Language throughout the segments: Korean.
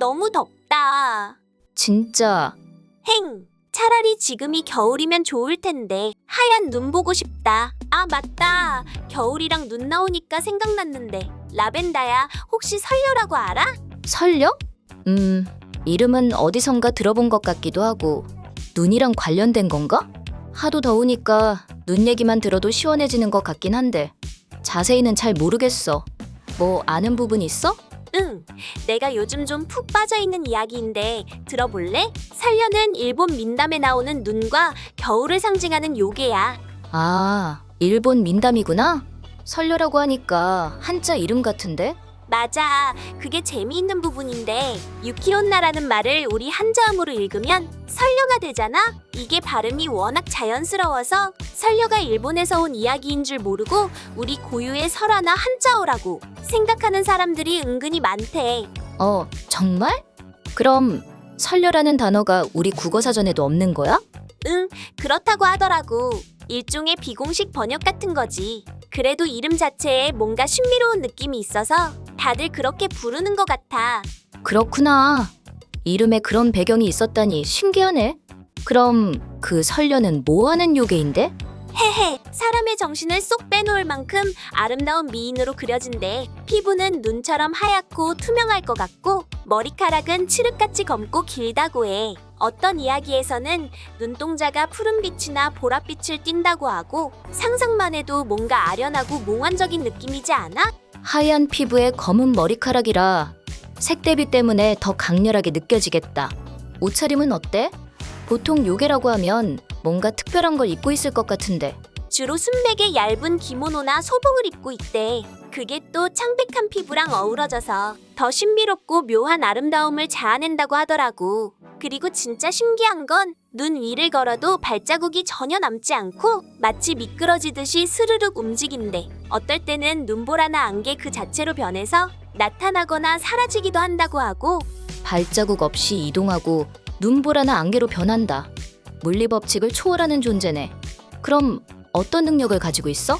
너무 덥다. 진짜 행. 차라리 지금이 겨울이면 좋을 텐데 하얀 눈 보고 싶다. 아 맞다. 겨울이랑 눈 나오니까 생각났는데 라벤다야 혹시 설녀라고 알아? 설령? 음, 이름은 어디선가 들어본 것 같기도 하고 눈이랑 관련된 건가? 하도 더우니까 눈 얘기만 들어도 시원해지는 것 같긴 한데 자세히는 잘 모르겠어. 뭐 아는 부분 있어? 응. 내가 요즘 좀 푹 빠져 있는 이야기인데 들어볼래? 설녀는 일본 민담에 나오는 눈과 겨울을 상징하는 요괴야. 아, 일본 민담이구나. 설녀라고 하니까 한자 이름 같은데? 맞아. 그게 재미있는 부분인데 유키온나라는 말을 우리 한자음으로 읽으면 설녀가 되잖아. 이게 발음이 워낙 자연스러워서 설녀가 일본에서 온 이야기인 줄 모르고 우리 고유의 설화나 한자어라고 생각하는 사람들이 은근히 많대. 어, 정말? 그럼 설녀라는 단어가 우리 국어 사전에도 없는 거야? 응, 그렇다고 하더라고. 일종의 비공식 번역 같은 거지. 그래도 이름 자체에 뭔가 신비로운 느낌이 있어서 다들 그렇게 부르는 것 같아. 그렇구나. 이름에 그런 배경이 있었다니 신기하네. 그럼 그 설녀는 뭐 하는 요괴인데? 헤헤, 사람의 정신을 쏙 빼놓을 만큼 아름다운 미인으로 그려진대. 피부는 눈처럼 하얗고 투명할 것 같고 머리카락은 칠흑같이 검고 길다고 해. 어떤 이야기에서는 눈동자가 푸른빛이나 보랏빛을 띈다고 하고 상상만 해도 뭔가 아련하고 몽환적인 느낌이지 않아? 하얀 피부에 검은 머리카락이라 색 대비 때문에 더 강렬하게 느껴지겠다. 옷차림은 어때? 보통 요괴라고 하면 뭔가 특별한 걸 입고 있을 것 같은데. 주로 순백의 얇은 기모노나 소복을 입고 있대. 그게 또 창백한 피부랑 어우러져서 더 신비롭고 묘한 아름다움을 자아낸다고 하더라고. 그리고 진짜 신기한 건 눈 위를 걸어도 발자국이 전혀 남지 않고 마치 미끄러지듯이 스르륵 움직인대. 어떨 때는 눈보라나 안개 그 자체로 변해서 나타나거나 사라지기도 한다고 하고 발자국 없이 이동하고 눈보라나 안개로 변한다. 물리 법칙을 초월하는 존재네. 그럼 어떤 능력을 가지고 있어?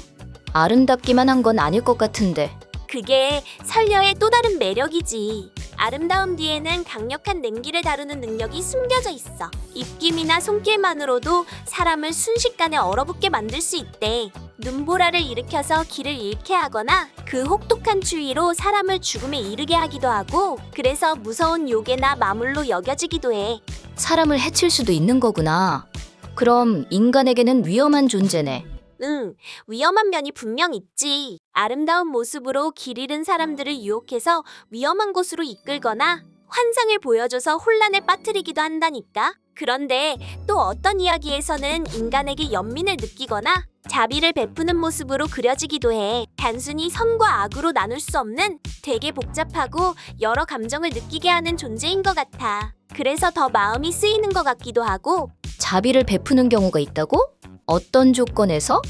아름답기만 한 건 아닐 것 같은데. 그게 설녀의 또 다른 매력이지. 아름다움 뒤에는 강력한 냉기를 다루는 능력이 숨겨져 있어. 입김이나 손길만으로도 사람을 순식간에 얼어붙게 만들 수 있대. 눈보라를 일으켜서 길을 잃게 하거나 그 혹독한 추위로 사람을 죽음에 이르게 하기도 하고 그래서 무서운 요괴나 마물로 여겨지기도 해. 사람을 해칠 수도 있는 거구나. 그럼 인간에게는 위험한 존재네. 응, 위험한 면이 분명 있지. 아름다운 모습으로 길 잃은 사람들을 유혹해서 위험한 곳으로 이끌거나 환상을 보여줘서 혼란에 빠뜨리기도 한다니까. 그런데 또 어떤 이야기에서는 인간에게 연민을 느끼거나 자비를 베푸는 모습으로 그려지기도 해. 단순히 선과 악으로 나눌 수 없는 되게 복잡하고 여러 감정을 느끼게 하는 존재인 것 같아. 그래서 더 마음이 쓰이는 것 같기도 하고 자비를 베푸는 경우가 있다고? 어떤 조건에서?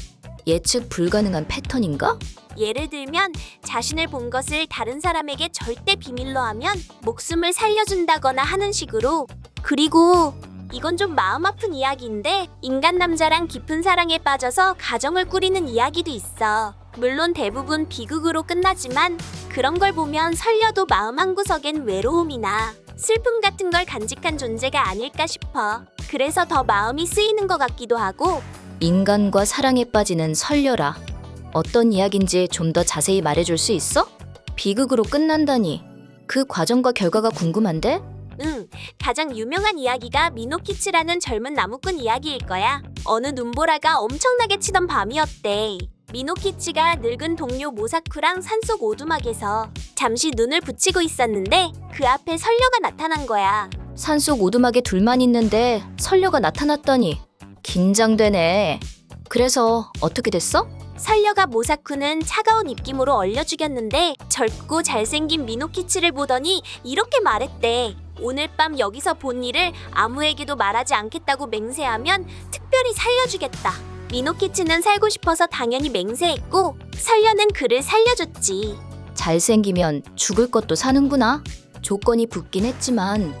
예측 불가능한 패턴인가? 예를 들면 자신을 본 것을 다른 사람에게 절대 비밀로 하면 목숨을 살려준다거나 하는 식으로 그리고 이건 좀 마음 아픈 이야기인데 인간 남자랑 깊은 사랑에 빠져서 가정을 꾸리는 이야기도 있어. 물론 대부분 비극으로 끝나지만 그런 걸 보면 설려도 마음 한구석엔 외로움이나 슬픔 같은 걸 간직한 존재가 아닐까 싶어. 그래서 더 마음이 쓰이는 것 같기도 하고 인간과 사랑에 빠지는 설녀라. 어떤 이야기인지 좀 더 자세히 말해줄 수 있어? 비극으로 끝난다니. 그 과정과 결과가 궁금한데? 응, 가장 유명한 이야기가 미노키치라는 젊은 나무꾼 이야기일 거야. 어느 눈보라가 엄청나게 치던 밤이었대. 미노키치가 늙은 동료 모사쿠랑 산속 오두막에서 잠시 눈을 붙이고 있었는데 그 앞에 설녀가 나타난 거야. 산속 오두막에 둘만 있는데 설녀가 나타났다니. 긴장되네. 그래서 어떻게 됐어? 설녀가 모사쿠는 차가운 입김으로 얼려 죽였는데 젊고 잘생긴 미노키치를 보더니 이렇게 말했대. 오늘 밤 여기서 본 일을 아무에게도 말하지 않겠다고 맹세하면 특별히 살려주겠다. 미노키치는 살고 싶어서 당연히 맹세했고 설녀는 그를 살려줬지. 잘생기면 죽을 것도 사는구나. 조건이 붙긴 했지만.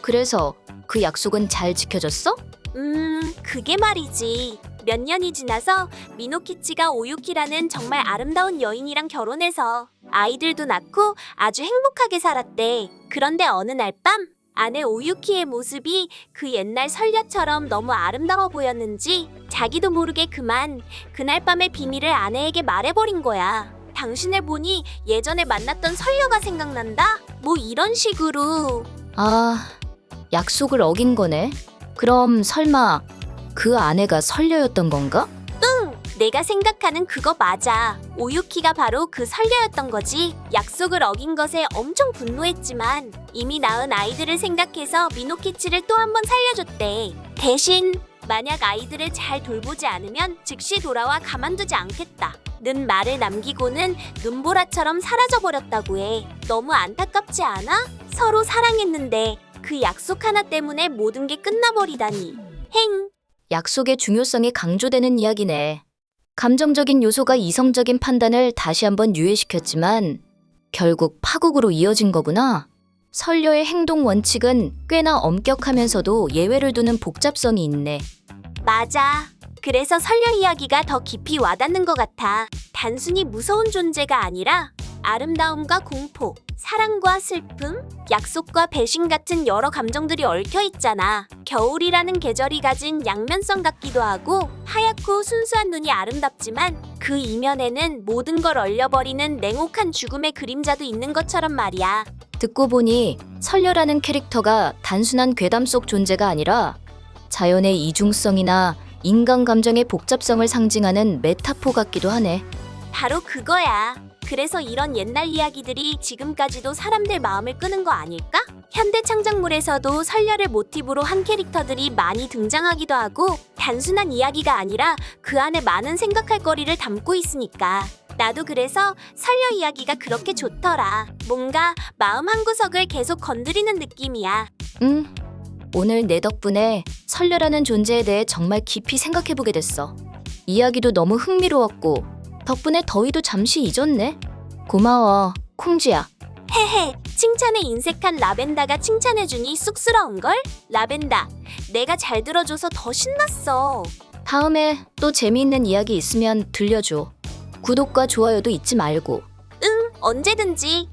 그래서 그 약속은 잘 지켜졌어? 음, 그게 말이지. 몇 년이 지나서 미노키치가 오유키라는 정말 아름다운 여인이랑 결혼해서 아이들도 낳고 아주 행복하게 살았대. 그런데 어느 날 밤 아내 오유키의 모습이 그 옛날 설녀처럼 너무 아름다워 보였는지 자기도 모르게 그만 그날 밤의 비밀을 아내에게 말해버린 거야. 당신을 보니 예전에 만났던 설녀가 생각난다? 뭐 이런 식으로. 아, 약속을 어긴 거네. 그럼 설마 그 아내가 설녀였던 건가? 응, 내가 생각하는 그거 맞아. 오유키가 바로 그 설녀였던 거지. 약속을 어긴 것에 엄청 분노했지만 이미 낳은 아이들을 생각해서 미노키치를 또 한 번 살려줬대. 대신 만약 아이들을 잘 돌보지 않으면 즉시 돌아와 가만두지 않겠다. 는 말을 남기고는 눈보라처럼 사라져버렸다고 해. 너무 안타깝지 않아? 서로 사랑했는데 그 약속 하나 때문에 모든 게 끝나버리다니. 행. 약속의 중요성이 강조되는 이야기네. 감정적인 요소가 이성적인 판단을 다시 한번 유예시켰지만 결국 파국으로 이어진 거구나. 설녀의 행동 원칙은 꽤나 엄격하면서도 예외를 두는 복잡성이 있네. 맞아. 그래서 설녀 이야기가 더 깊이 와닿는 것 같아. 단순히 무서운 존재가 아니라 아름다움과 공포, 사랑과 슬픔, 약속과 배신 같은 여러 감정들이 얽혀 있잖아. 겨울이라는 계절이 가진 양면성 같기도 하고 하얗고 순수한 눈이 아름답지만 그 이면에는 모든 걸 얼려버리는 냉혹한 죽음의 그림자도 있는 것처럼 말이야. 듣고 보니 설녀라는 캐릭터가 단순한 괴담 속 존재가 아니라 자연의 이중성이나 인간 감정의 복잡성을 상징하는 메타포 같기도 하네. 바로 그거야. 그래서 이런 옛날 이야기들이 지금까지도 사람들 마음을 끄는 거 아닐까? 현대 창작물에서도 설녀를 모티브로 한 캐릭터들이 많이 등장하기도 하고 단순한 이야기가 아니라 그 안에 많은 생각할 거리를 담고 있으니까. 나도 그래서 설녀 이야기가 그렇게 좋더라. 뭔가 마음 한구석을 계속 건드리는 느낌이야. 음, 오늘 내 덕분에 설녀라는 존재에 대해 정말 깊이 생각해보게 됐어. 이야기도 너무 흥미로웠고 덕분에 더위도 잠시 잊었네. 고마워, 콩쥐야. 헤헤, 칭찬에 인색한 라벤다가 칭찬해주니 쑥스러운걸? 라벤다, 내가 잘 들어줘서 더 신났어. 다음에 또 재미있는 이야기 있으면 들려줘. 구독과 좋아요도 잊지 말고. 응, 언제든지